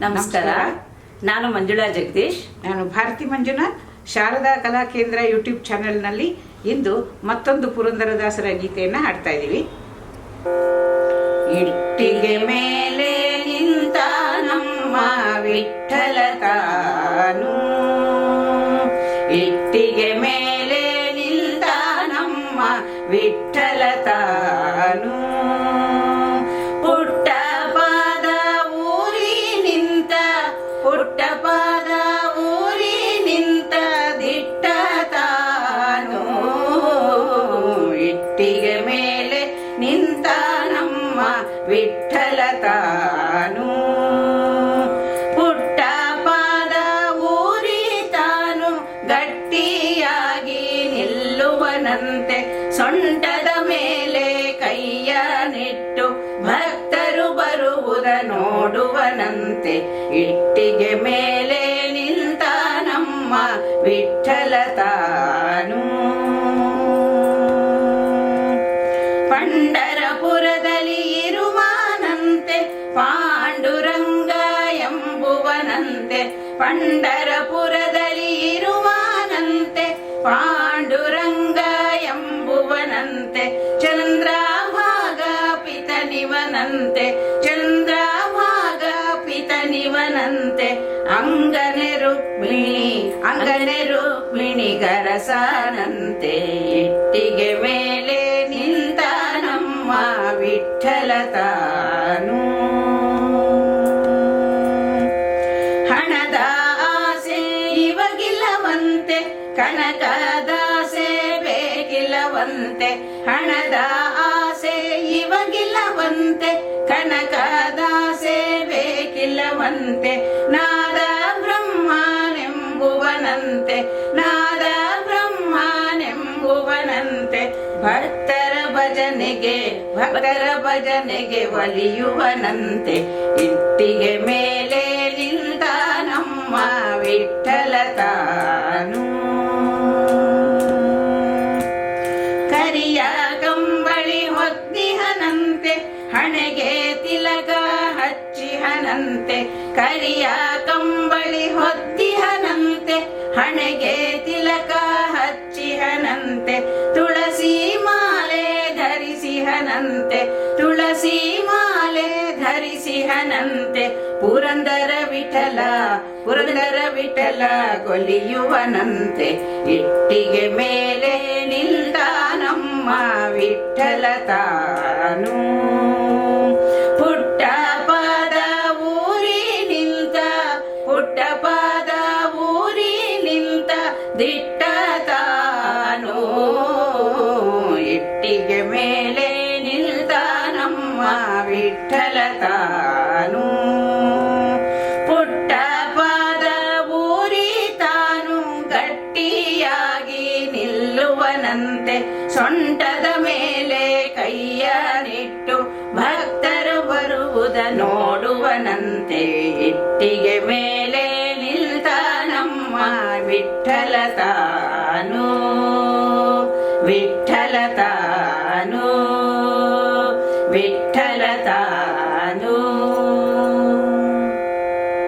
ನಮಸ್ಕಾರ. ನಾನು ಮಂಜುಳಾ ಜಗದೀಶ್. ನಾನು ಭಾರತಿ ಮಂಜುನಾಥ್. ಶಾರದಾ ಕಲಾ ಕೇಂದ್ರ ಯೂಟ್ಯೂಬ್ ಚಾನೆಲ್ನಲ್ಲಿ ಇಂದು ಮತ್ತೊಂದು ಪುರಂದರದಾಸರ ಗೀತೆಯನ್ನು ಹಾಡ್ತಾ ಇದ್ದೀವಿ. ಇಟ್ಟಿಗೆ ಮೇಲೆ ನಿಂತ ನಮ್ಮ ವಿಠಲ ತಾನು. ಇಟ್ಟಿಗೆ ಮೇಲೆ ನಿಂತ ನಮ್ಮ ವಿಠಲ ವಿಠಲ ತಾನು ಪುಟ್ಟ ಪಾದ ಊರಿ ತಾನು ಗಟ್ಟಿಯಾಗಿ ನಿಲ್ಲುವನಂತೆ ಸೊಂಟದ ಮೇಲೆ ಕೈಯ ನಿಟ್ಟು ಭಕ್ತರು ಬರುವುದ ನೋಡುವನಂತೆ ಇಟ್ಟಿಗೆ ಮೇಲೆ ನಿಂತ ನಮ್ಮ ವಿಠಲ ತಾನು ಪಂಡರಪುರದಲ್ಲಿ ಪಾಂಡುರಂಗ ಎಂಬುವನಂತೆ ಪಂಡರಪುರದಲ್ಲಿ ಇರುವಾನಂತೆ ಪಾಂಡುರಂಗ ಎಂಬುವನಂತೆ ಚಂದ್ರಭಾಗ ಪಿತನಿವನಂತೆ ಚಂದ್ರಭಾಗ ಪಿತನಿವನಂತೆ ಅಂಗನೆ ರುಕ್ಮಿಣಿ ಅಂಗನೆ ರುಕ್ಮಿಣಿ ಗರಸಾನಂತೆ ಇಟ್ಟಿಗೆ ಮೇಲೆ ಕನಕದಾಸೆ ಬೇಕಿಲ್ಲವಂತೆ, ಹಣದ ಆಸೆ ಇವಗಿಲ್ಲವಂತೆ, ಕನಕದಾಸೆ ಬೇಕಿಲ್ಲವಂತೆ, ನಾದ ಬ್ರಹ್ಮನೆಂಬುವನಂತೆ ನಾದ ಬ್ರಹ್ಮನೆಂಬುವನಂತೆ, ಭಕ್ತರ ಭಜನೆಗೆ ಭಕ್ತರ ಭಜನೆಗೆ ಒಲಿಯುವನಂತೆ, ಇಟ್ಟಿಗೆ ಮೇಲೆ ಕರಿಯ ಕಂಬಳಿ ಹೊದ್ದಿಹನಂತೆ, ಹಣೆಗೆ ತಿಲಕ ಹಚ್ಚಿಹನಂತೆ, ಕರಿಯ ಕಂಬಳಿ ಹೊದ್ದಿಹನಂತೆ, ಹಣೆಗೆ ತಿಲಕ ಹಚ್ಚಿ ಹನಂತೆ ತುಳಸಿ ಮಾಲೆ ಧರಿಸಿ ಹನಂತೆ ತುಳಸಿ ಮಾಲೆ ಧರಿಸಿ ಹನಂತೆ ಪುರಂದರ ವಿಠಲ ಪುರಂದರ ವಿಠಲ, ಕೊಲಿಯುವನಂತೆ, ಇಟ್ಟಿಗೆ ಮೇಲೆ ನಿಲ್ದ ನಮ್ಮ ವಿಠಲ ತಾನು ಪುಟ್ಟ ಪಾದ ಊರಿ ನಿಂತ, ಪುಟ್ಟ ಪಾದ ಊರಿ ನಿಂತ ದಿಟ್ಟ ತಾನು ಇಟ್ಟಿಗೆ ಮೇಲೆ ನಿಲ್ತ ನಮ್ಮ ವಿಠಲ ತಾನು ತಾನು ಗಟ್ಟಿಯಾಗಿ ನಿಲ್ಲುವನಂತೆ ಮೇಲೆ ಗುರಿಯನಿಟ್ಟು ಭಕ್ತರು ಬರುವುದ ನೋಡುವನಂತೆ. ಇಟ್ಟಿಗೆ ಮೇಲೆ ನಿಲ್ತ ನಮ್ಮ ವಿಠಲ ತಾನು ವಿಠಲ ತಾನು ವಿಠ